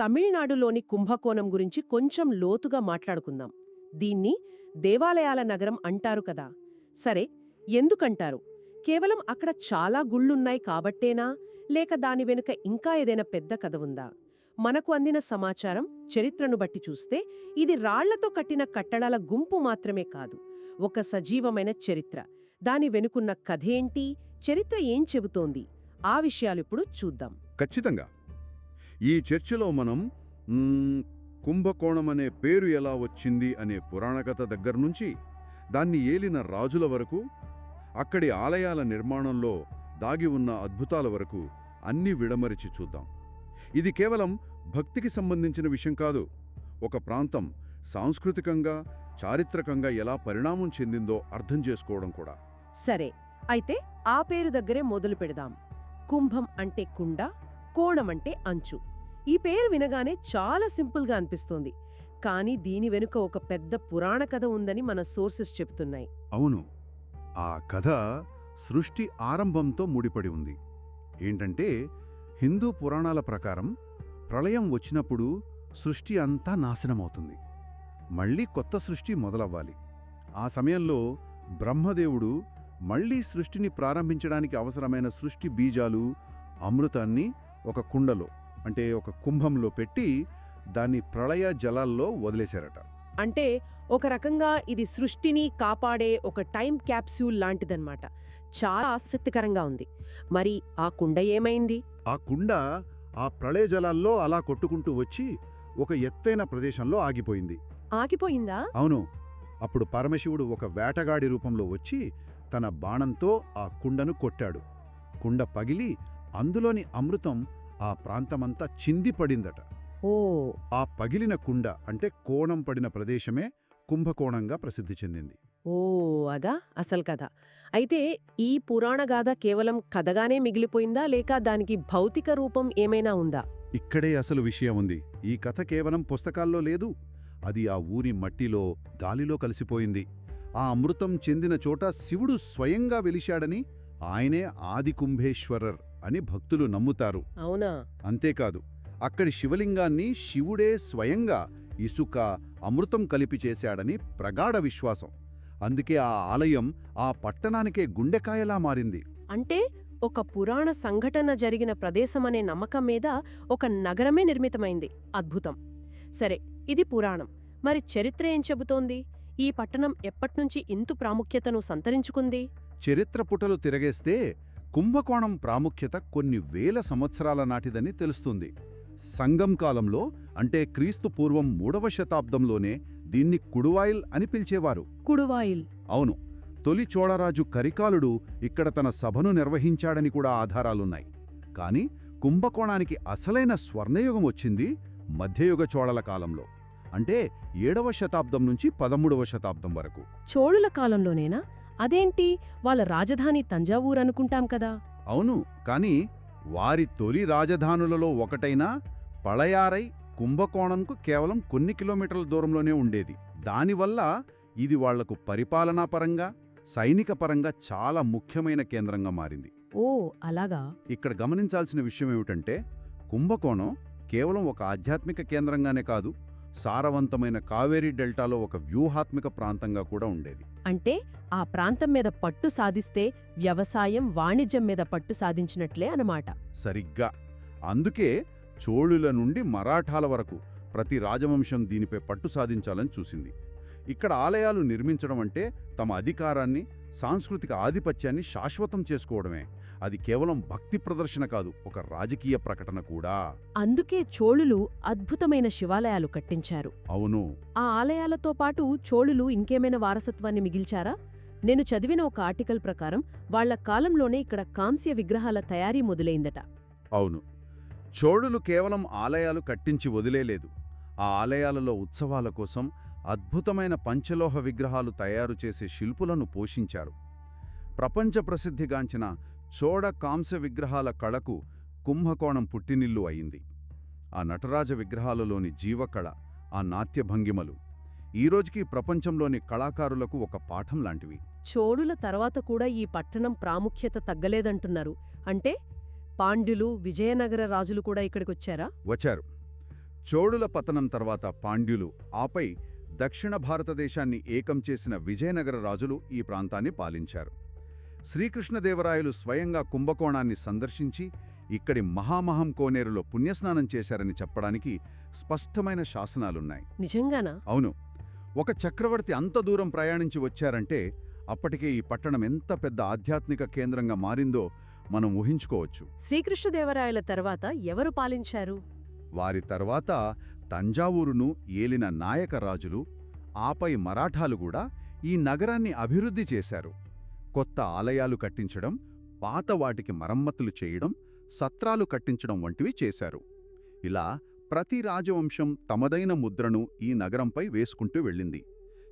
తమిళనాడులోని కుంభకోణం గురించి కొంచెం లోతుగా మాట్లాడుకుందాం. దీన్ని దేవాలయాల నగరం అంటారు కదా. సరే ఎందుకంటారు? కేవలం అక్కడ చాలా గుళ్ళున్నాయి కాబట్టేనా? లేక దాని వెనుక ఇంకా ఏదైనా పెద్ద కథ ఉందా? మనకు అందిన సమాచారం చరిత్రను బట్టి చూస్తే ఇది రాళ్ళతో కట్టిన కట్టడాల గుంపు మాత్రమే కాదు ఒక సజీవమైన చరిత్ర. దాని వెనుకున్న కథేంటి చరిత్ర ఏం చెబుతోంది? ఆ విషయాలిప్పుడు చూద్దాం. ఖచ్చితంగా. ఈ చర్చలో మనం కుంభకోణం అనే పేరు ఎలా వచ్చింది అనే పురాణకథ దగ్గర నుంచి దాన్ని ఏలిన రాజుల వరకు అక్కడి ఆలయాల నిర్మాణంలో దాగి ఉన్న అద్భుతాల వరకు అన్నీ విడమరిచి చూద్దాం. ఇది కేవలం భక్తికి సంబంధించిన విషయం కాదు ఒక ప్రాంతం సాంస్కృతికంగా చారిత్రకంగా ఎలా పరిణామం చెందిందో అర్థం చేసుకోవడం కూడా. సరే అయితే ఆ పేరు దగ్గరే మొదలు పెడదాం. కుంభం అంటే కుండ కోణం అంటే అంచు. ఈ పేరు వినగానే చాలా సింపుల్గా అనిపిస్తోంది. కానీ దీని వెనుక ఒక పెద్ద పురాణ కథ ఉందని మన సోర్సెస్ చెబుతున్నాయి. అవును. ఆ కథ సృష్టి ఆరంభంతో ముడిపడి ఉంది. ఏంటంటే హిందూ పురాణాల ప్రకారం ప్రళయం వచ్చినప్పుడు సృష్టి అంతా నాశనమవుతుంది. మళ్ళీ కొత్త సృష్టి మొదలవ్వాలి. ఆ సమయంలో బ్రహ్మదేవుడు మళ్ళీ సృష్టిని ప్రారంభించడానికి అవసరమైన సృష్టి బీజాలు అమృతాన్ని ఒక కుండలో అంటే ఒక కుంభంలో పెట్టి దాన్ని ప్రళయ జలాల్లో వదిలేశారట. అంటే ఒక రకంగా ఇది సృష్టిని కాపాడే ఒక టైం క్యాప్సూల్ లాంటిదన్నమాట. చాలా ఆసక్తికరంగా ఉంది. మరి ఆ కుండ ఏమైంది? ఆ కుండ ఆ ప్రళయ జలాల్లో అలా కొట్టుకుంటూ వచ్చి ఒక ఎత్తైన ప్రదేశంలో ఆగిపోయింది. ఆగిపోయిందా? అవును. అప్పుడు పరమశివుడు ఒక వేటగాడి రూపంలో వచ్చి తన బాణంతో ఆ కుండను కొట్టాడు. కుండ పగిలి అందులోని అమృతం ఆ ప్రాంతమంతా చిందిపడిందట ఓ. ఆ పగిలిన కుండ అంటే కోణం పడిన ప్రదేశమే కుంభకోణంగా ప్రసిద్ధి చెందింది. ఓ అదా? అసలు కథ. అయితే ఈ పురాణ గాథ కేవలం కథగానే మిగిలిపోయిందా? లేక దానికి భౌతిక రూపం ఏమైనా ఉందా? ఇక్కడే అసలు విషయం ఉంది. ఈ కథ కేవలం పుస్తకాల్లో లేదు. అది ఆ ఊరి మట్టిలో గాలిలో కలిసిపోయింది. ఆ అమృతం చెందిన చోట శివుడు స్వయంగా వెలిశాడని ఆయనే ఆది కుంభేశ్వరర్ అని భక్తులు నమ్ముతారు. అవునా? అంతేకాదు అక్కడి శివలింగాన్ని శివుడే స్వయంగా ఇసుక అమృతం కలిపి చేశాడని ప్రగాఢ విశ్వాసం. అందుకే ఆ ఆలయం ఆ పట్టణానికే గుండెకాయలా మారింది. అంటే ఒక పురాణ సంఘటన జరిగిన ప్రదేశమనే నమ్మకం మీద ఒక నగరమే నిర్మితమైంది. అద్భుతం. సరే ఇది పురాణం. మరి చరిత్ర ఏం చెబుతోంది? ఈ పట్టణం ఎప్పట్నుంచి ఇంతు ప్రాముఖ్యతను సంతరించుకుంది? చరిత్ర పుటలు తిరగేస్తే కుంభకోణం ప్రాముఖ్యత కొన్ని వేల సంవత్సరాల నాటిదని తెలుస్తుంది. సంగం కాలంలో అంటే క్రీస్తు పూర్వం మూడవ శతాబ్దంలోనే దీన్ని కుడువాయిల్ అని పిలిచేవారు. కుడువాయిల్. అవును తొలి చోళరాజు కరికాలుడు ఇక్కడ తన సభను నిర్వహించాడని కూడా ఆధారాలున్నాయి. కాని కుంభకోణానికి అసలైన స్వర్ణయుగం వచ్చింది మధ్యయుగ చోళల కాలంలో అంటే ఏడవ శతాబ్దం నుంచి పదమూడవ శతాబ్దం వరకు. చోళుల కాలంలోనేనా? అదేంటి? వాళ్ళ రాజధాని తంజావూర్ అనుకుంటాం కదా. అవును కాని వారి తొలి రాజధానులలో ఒకటైన పళయారై కుంభకోణంకు కేవలం కొన్ని కిలోమీటర్ల దూరంలోనే ఉండేది. దానివల్ల ఇది వాళ్ళకు పరిపాలనాపరంగా సైనిక పరంగా చాలా ముఖ్యమైన కేంద్రంగా మారింది. ఓ అలాగా? ఇక్కడ గమనించాల్సిన విషయం ఏమిటంటే కుంభకోణం కేవలం ఒక ఆధ్యాత్మిక కేంద్రంగానే కాదు సారవంతమైన కావేరీ డెల్టాలో ఒక వ్యూహాత్మిక ప్రాంతంగా కూడా ఉండేది. అంటే ఆ ప్రాంతం మీద పట్టు సాధిస్తే వ్యవసాయం వాణిజ్యం మీద పట్టు సాధించినట్లే అనమాట సరిగ్గా. అందుకే చోళుల నుండి మరాఠాల వరకు ప్రతి రాజవంశం దీనిపై పట్టు సాధించాలని చూసింది. ఇక్కడ ఆలయాలు నిర్మించడం అంటే తమ అధికారాన్ని సాంస్కృతిక ఆధిపత్యాన్ని శాశ్వతం చేసుకోవడమే. అది కేవలం భక్తి ప్రదర్శన కాదు ఒక రాజకీయ ప్రకటన కూడా. అందుకే చోళులు అద్భుతమైన శివాలయాలు కట్టించారు. అవును. ఆ ఆలయాలతో పాటు చోళులు ఇంకేమైనా వారసత్వాన్ని మిగిల్చారా? నేను చదివిన ఒక ఆర్టికల్ ప్రకారం వాళ్ళ కాలంలోనే ఇక్కడ కాంస్య విగ్రహాల తయారీ మొదలైందట. అవును. చోళులు కేవలం ఆలయాలు కట్టించి వదిలేలేదు. ఆ ఆలయాలలో ఉత్సవాల కోసం అద్భుతమైన పంచలోహ విగ్రహాలు తయారు చేసే శిల్పులను పోషించారు. ప్రపంచ ప్రసిద్ధిగాంచిన చోడ కాంస్య విగ్రహాల కళకు కుంభకోణం పుట్టినిల్లు అయింది. ఆ నటరాజ విగ్రహాలలోని జీవకళ ఆ నాట్యభంగిమలు ఈరోజుకి ప్రపంచంలోని కళాకారులకు ఒక పాఠం లాంటివి. చోళుల తర్వాత కూడా ఈ పట్టణం ప్రాముఖ్యత తగ్గలేదంటున్నారు. అంటే పాండ్యులు విజయనగర రాజులు కూడా ఇక్కడికొచ్చారా? వచ్చారు. చోళుల పతనం తర్వాత పాండ్యులు ఆపై దక్షిణ భారతదేశాన్ని ఏకం చేసిన విజయనగర రాజులు ఈ ప్రాంతాన్ని పాలించారు. శ్రీకృష్ణదేవరాయలు స్వయంగా కుంభకోణాన్ని సందర్శించి ఇక్కడి మహామహం కోనేరులో పుణ్యస్నానం చేశారని చెప్పడానికి స్పష్టమైన శాసనాలున్నాయి. నిజంగానా? అవును. ఒక చక్రవర్తి అంత దూరం ప్రయాణించి వచ్చారంటే అప్పటికే ఈ పట్టణం ఎంత పెద్ద ఆధ్యాత్మిక కేంద్రంగా మారిందో మనం ఊహించుకోవచ్చు. శ్రీకృష్ణదేవరాయల తర్వాత ఎవరు పాలించారు? వారి తర్వాత తంజావూరును ఏలిన నాయక రాజులు ఆపై మరాఠాలు కూడా ఈ నగరాన్ని అభివృద్ధి చేశారు. కొత్త ఆలయాలు కట్టించడం పాత వాటికి మరమ్మతులు చేయడం సత్రాలు కట్టించడం వంటివి చేశారు. ఇలా ప్రతి రాజవంశం తమదైన ముద్రను ఈ నగరంపై వేసుకుంటూ వెళ్ళింది.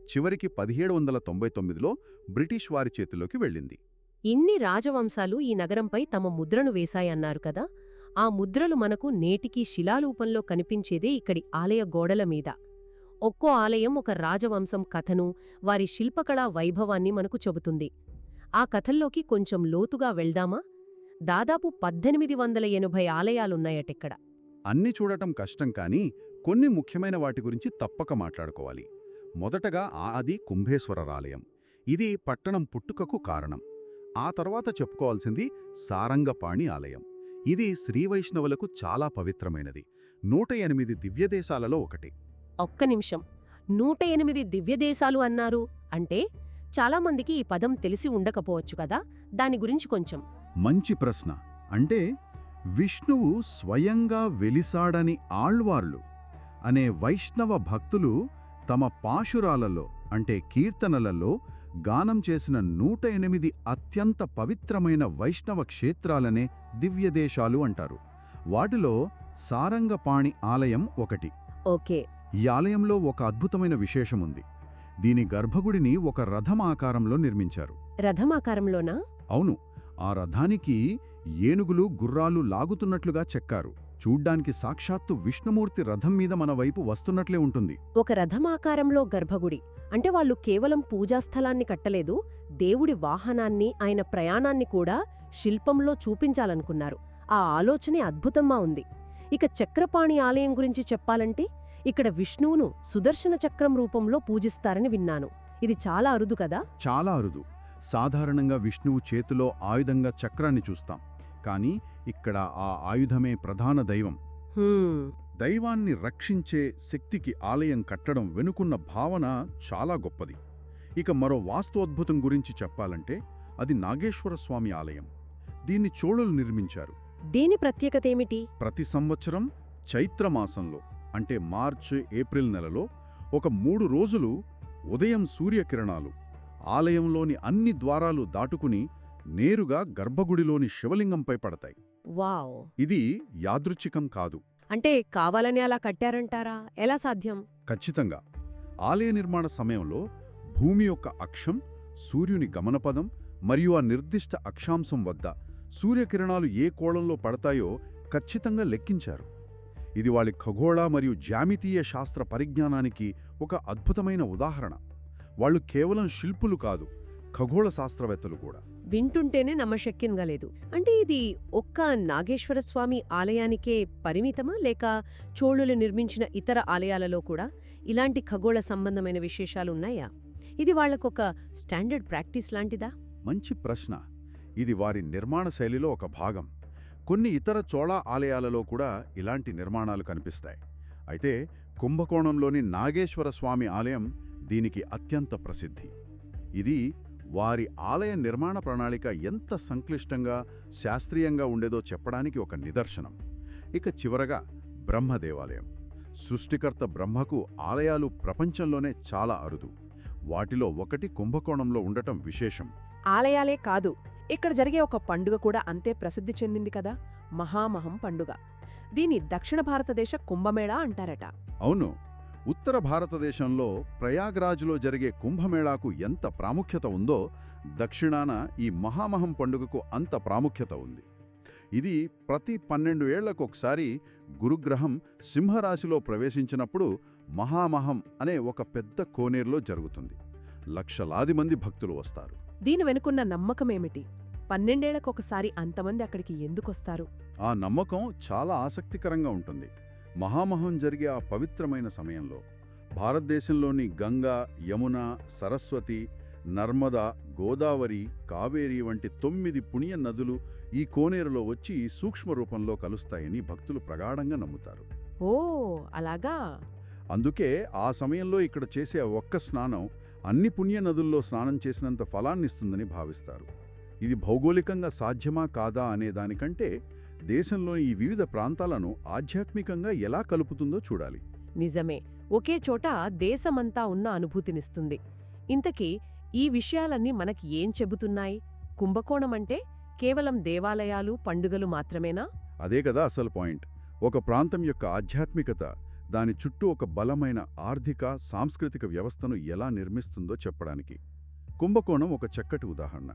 చివరికి పదిహేడు వందల తొంభై తొమ్మిదిలో బ్రిటిష్ వారి చేతిలోకి వెళ్ళింది. ఇన్ని రాజవంశాలు ఈ నగరంపై తమ ముద్రను వేశాయన్నారు కదా! ఆ ముద్రలు మనకు నేటికీ శిలారూపంలో కనిపించేదే ఇక్కడి ఆలయ గోడల మీద. ఒక్కో ఆలయం ఒక రాజవంశం కథను వారి శిల్పకళా వైభవాన్ని మనకు చెబుతుంది. ఆ కథల్లోకి కొంచెం లోతుగా వెళ్దామా? దాదాపు పద్దెనిమిది వందల ఎనభై ఆలయాలున్నాయటిక్కడ. అన్ని చూడటం కష్టం కానీ కొన్ని ముఖ్యమైన వాటి గురించి తప్పక మాట్లాడుకోవాలి. మొదటగా ఆది కుంభేశ్వరరాలయం. ఇది పట్టణం పుట్టుకకు కారణం. ఆ తర్వాత చెప్పుకోవాల్సింది సారంగపాణి ఆలయం. ఇది శ్రీవైష్ణవులకు చాలా పవిత్రమైనది. నూట ఎనిమిది దివ్యదేశాలలో ఒకటి. ఒక్క నిమిషం. నూట ఎనిమిది దివ్యదేశాలు అన్నారు అంటే చాలామందికి ఈ పదం తెలిసి ఉండకపోవచ్చు కదా? దాని గురించి కొంచెం. మంచి ప్రశ్న. అంటే విష్ణువు స్వయంగా వెలిసాడని ఆళ్వార్లు అనే వైష్ణవ భక్తులు తమ పాశురాలలో అంటే కీర్తనలలో గానం చేసిన నూట ఎనిమిది అత్యంత పవిత్రమైన వైష్ణవ క్షేత్రాలనే దివ్యదేశాలు అంటారు. వాటిలో సారంగపాణి ఆలయం ఒకటి. ఓకే. ఈ ఆలయంలో ఒక అద్భుతమైన విశేషముంది దీని గర్భగుడిని ఒక రథం ఆకారంలో నిర్మించారు. రథమాకారంలోనా అవును. ఆ రథానికి ఏనుగులు గుర్రాలు లాగుతున్నట్లుగా చెక్కారు. చూడ్డానికి సాక్షాత్తు విష్ణుమూర్తి రథం మీద మన వైపు వస్తున్నట్లే ఉంటుంది. ఒక రథమాకారంలో గర్భగుడి. అంటే వాళ్ళు కేవలం పూజాస్థలాన్ని కట్టలేదు దేవుడి వాహనాన్ని ఆయన ప్రయాణాన్ని కూడా శిల్పంలో చూపించాలనుకున్నారు. ఆ ఆలోచనే అద్భుతంగా ఉంది. ఇక చక్రపాణి ఆలయం గురించి చెప్పాలంటే ఇక్కడ విష్ణువును సుదర్శన చక్రం రూపంలో పూజిస్తారని విన్నాను. ఇది చాలా అరుదు కదా? చాలా అరుదు. సాధారణంగా విష్ణువు చేతిలో ఆయుధంగా చక్రాన్ని చూస్తాం. కానీ ఇక్కడ ఆ ఆయుధమే ప్రధాన దైవం. దైవాన్ని రక్షించే శక్తికి ఆలయం కట్టడం వెనుకున్న భావన చాలా గొప్పది. ఇక మరో వాస్తు అద్భుతం గురించి చెప్పాలంటే అది నాగేశ్వర స్వామి ఆలయం. దీన్ని చోళులు నిర్మించారు. దీని ప్రత్యేకత ఏమిటి? ప్రతి సంవత్సరం చైత్రమాసంలో అంటే మార్చ్ ఏప్రిల్ నెలలో ఒక మూడు రోజులు ఉదయం సూర్యకిరణాలు ఆలయంలోని అన్ని ద్వారాలు దాటుకుని నేరుగా గర్భగుడిలోని శివలింగంపై పడతాయి. వావ్. ఇది యాదృచ్ఛికం కాదు. అంటే కావాలని అలా కట్టారంటారా? ఎలా సాధ్యం? ఖచ్చితంగా. ఆలయ నిర్మాణ సమయంలో భూమి యొక్క అక్షం సూర్యుని గమనపదం మరియు ఆ నిర్దిష్ట అక్షాంశం వద్ద సూర్యకిరణాలు ఏ కోణంలో పడతాయో ఖచ్చితంగా లెక్కించారు. ఇది వాళ్ళ ఖగోళ మరియు జ్యామితీయ శాస్త్ర పరిజ్ఞానానికి ఒక అద్భుతమైన ఉదాహరణ. వాళ్ళు కేవలం శిల్పులు కాదు ఖగోళ శాస్త్రవేత్తలు కూడా. వింటుంటేనే నమ్మశక్యంగా లేదు. అంటే ఇది ఒక్క నాగేశ్వర స్వామి ఆలయానికే పరిమితమా? లేక చోళులు నిర్మించిన ఇతర ఆలయాలలో కూడా ఇలాంటి ఖగోళ సంబంధమైన విశేషాలు ఉన్నాయా? ఇది వాళ్ళకొక స్టాండర్డ్ ప్రాక్టీస్ లాంటిదా? మంచి ప్రశ్న. ఇది వారి నిర్మాణ శైలిలో ఒక భాగం. కొన్ని ఇతర చోళ ఆలయాలలో కూడా ఇలాంటి నిర్మాణాలు కనిపిస్తాయి. అయితే కుంభకోణంలోని నాగేశ్వర స్వామి ఆలయం దీనికి అత్యంత ప్రసిద్ధి. ఇది వారి ఆలయ నిర్మాణ ప్రణాళిక ఎంత సంక్లిష్టంగా శాస్త్రీయంగా ఉండేదో చెప్పడానికి ఒక నిదర్శనం. ఇక చివరగా బ్రహ్మ దేవాలయం. సృష్టికర్త బ్రహ్మకు ఆలయాలు ప్రపంచంలోనే చాలా అరుదు. వాటిలో ఒకటి కుంభకోణంలో ఉండటం విశేషం. ఆలయాలే కాదు ఇక్కడ జరిగే ఒక పండుగ కూడా అంతే ప్రసిద్ధి చెందింది కదా? మహామహం పండుగ. దీని దక్షిణ భారతదేశ కుంభమేళా అంటారట. అవును. ఉత్తర భారతదేశంలో ప్రయాగ్రాజ్లో జరిగే కుంభమేళాకు ఎంత ప్రాముఖ్యత ఉందో దక్షిణాన ఈ మహామహం పండుగకు అంత ప్రాముఖ్యత ఉంది. ఇది ప్రతి పన్నెండు ఏళ్ళకొకసారి గురుగ్రహం సింహరాశిలో ప్రవేశించినప్పుడు మహామహం అనే ఒక పెద్ద కోనేరులో జరుగుతుంది. లక్షలాది మంది భక్తులు వస్తారు. దీని వెనుకున్న నమ్మకమేమిటి? పన్నెండేళ్ళకొకసారి అంతమంది అక్కడికి ఎందుకొస్తారు? ఆ నమ్మకం చాలా ఆసక్తికరంగా ఉంటుంది. మహామహం జరిగే ఆ పవిత్రమైన సమయంలో భారతదేశంలోని గంగా యమున సరస్వతి నర్మద గోదావరి కావేరి వంటి తొమ్మిది పుణ్య నదులు ఈ కోనేరులో వచ్చి సూక్ష్మ రూపంలో కలుస్తాయని భక్తులు ప్రగాఢంగా నమ్ముతారు. ఓ అలాగా? అందుకే ఆ సమయంలో ఇక్కడ చేసే ఒక్క స్నానం అన్ని పుణ్య నదుల్లో స్నానం చేసినంత ఫలాన్నిస్తుందని భావిస్తారు. ఇది భౌగోళికంగా సాధ్యమా కాదా అనే దానికంటే దేశంలోని ఈ వివిధ ప్రాంతాలను ఆధ్యాత్మికంగా ఎలా కలుపుతుందో చూడాలి. నిజమే. ఒకే చోట దేశమంతా ఉన్న అనుభూతినిస్తుంది. ఇంతకీ ఈ విషయాలన్నీ మనకి ఏం చెబుతున్నాయి? కుంభకోణమంటే కేవలం దేవాలయాలు పండుగలు మాత్రమేనా? అదే కదా అసలు పాయింట్. ఒక ప్రాంతం యొక్క ఆధ్యాత్మికత దాని చుట్టూ ఒక బలమైన ఆర్థిక సాంస్కృతిక వ్యవస్థను ఎలా నిర్మిస్తుందో చెప్పడానికి. కుంభకోణం ఒక చక్కటి ఉదాహరణ.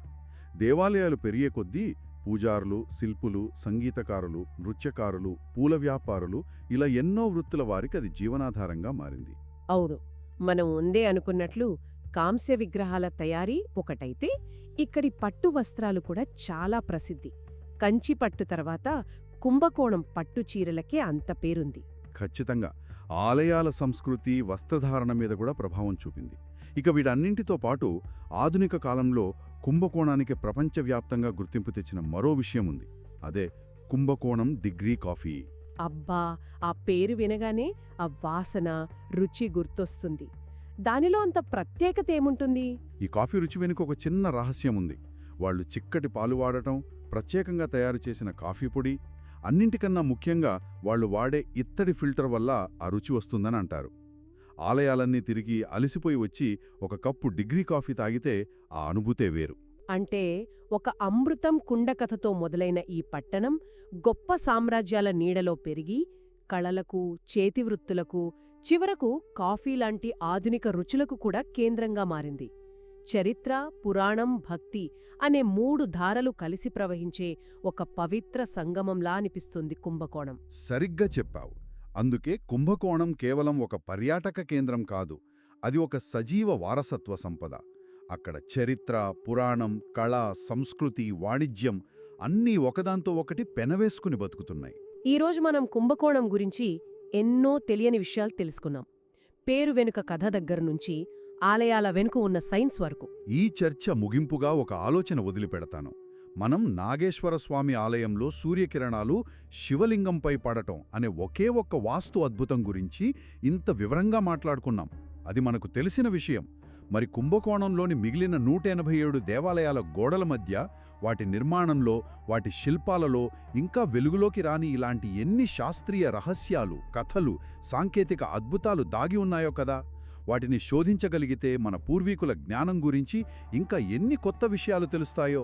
దేవాలయాలు పెరిగే కొద్దీ పూజారులు శిల్పులు సంగీతకారులు నృత్యకారులు పూల వ్యాపారులు ఇలా ఎన్నో వృత్తుల వారికి అది జీవనాధారంగా మారింది. అవును. మనం ఉందే అనుకున్నట్లు కాంస్య విగ్రహాల తయారీ ఒకటైతే ఇక్కడి పట్టు వస్త్రాలు కూడా చాలా ప్రసిద్ధి. కంచి పట్టు తర్వాత కుంభకోణం పట్టు చీరలకే అంత పేరుంది. ఖచ్చితంగా. ఆలయాల సంస్కృతి వస్త్రధారణ మీద కూడా ప్రభావం చూపింది. ఇక వీటన్నింటితో పాటు ఆధునిక కాలంలో కుంభకోణానికి ప్రపంచవ్యాప్తంగా గుర్తింపు తెచ్చిన మరో విషయం ఉంది అదే కుంభకోణం డిగ్రీ కాఫీ. అబ్బా! ఆ పేరు వినగానే ఆ వాసన రుచి గుర్తొస్తుంది. దానిలో అంత ప్రత్యేకత ఏముంటుంది? ఈ కాఫీ రుచి వెనుక ఒక చిన్న రహస్యం ఉంది వాళ్ళు చిక్కటి పాలు వాడటం ప్రత్యేకంగా తయారు చేసిన కాఫీ పొడి అన్నింటికన్నా ముఖ్యంగా వాళ్ళు వాడే ఇత్తడి ఫిల్టర్ వల్ల ఆ రుచి వస్తుందని అంటారు. ఆలయాలన్నీ తిరిగి అలసిపోయి వచ్చి ఒక కప్పు డిగ్రీ కాఫీ తాగితే ఆ అనుభూతే వేరు. అంటే ఒక అమృతం కుండకథతో మొదలైన ఈ పట్టణం గొప్ప సామ్రాజ్యాల నీడలో పెరిగి కళలకు చేతివృత్తులకు చివరకు కాఫీ లాంటి ఆధునిక రుచులకు కూడా కేంద్రంగా మారింది. చరిత్ర పురాణం భక్తి అనే మూడు ధారలు కలిసి ప్రవహించే ఒక పవిత్ర సంగమంలా అనిపిస్తుంది కుంభకోణం. సరిగ్గా చెప్పావు. అందుకే కుంభకోణం కేవలం ఒక పర్యాటక కేంద్రం కాదు అది ఒక సజీవ వారసత్వ సంపద. అక్కడ చరిత్ర పురాణం కళ సంస్కృతి వాణిజ్యం అన్నీ ఒకదాంతో ఒకటి పెనవేసుకుని బతుకుతున్నాయి. ఈరోజు మనం కుంభకోణం గురించి ఎన్నో తెలియని విషయాలు తెలుసుకున్నాం. పేరు వెనుక కథ దగ్గర్నుంచి ఆలయాల వెనుక ఉన్న సైన్స్ వరకు. ఈ చర్చ ముగింపుగా ఒక ఆలోచన వదిలిపెడతాను. మనం నాగేశ్వర స్వామి ఆలయంలో సూర్యకిరణాలు శివలింగంపై పడటం అనే ఒకే ఒక్క వాస్తు అద్భుతం గురించి ఇంత వివరంగా మాట్లాడుకున్నాం. అది మనకు తెలిసిన విషయం. మరి కుంభకోణంలోని మిగిలిన నూట ఎనభై ఏడు దేవాలయాల గోడల మధ్య వాటి నిర్మాణంలో వాటి శిల్పాలలో ఇంకా వెలుగులోకి రాని ఇలాంటి ఎన్ని శాస్త్రీయ రహస్యాలు కథలు సాంకేతిక అద్భుతాలు దాగి ఉన్నాయో కదా! వాటిని శోధించగలిగితే మన పూర్వీకుల జ్ఞానం గురించి ఇంకా ఎన్ని కొత్త విషయాలు తెలుస్తాయో!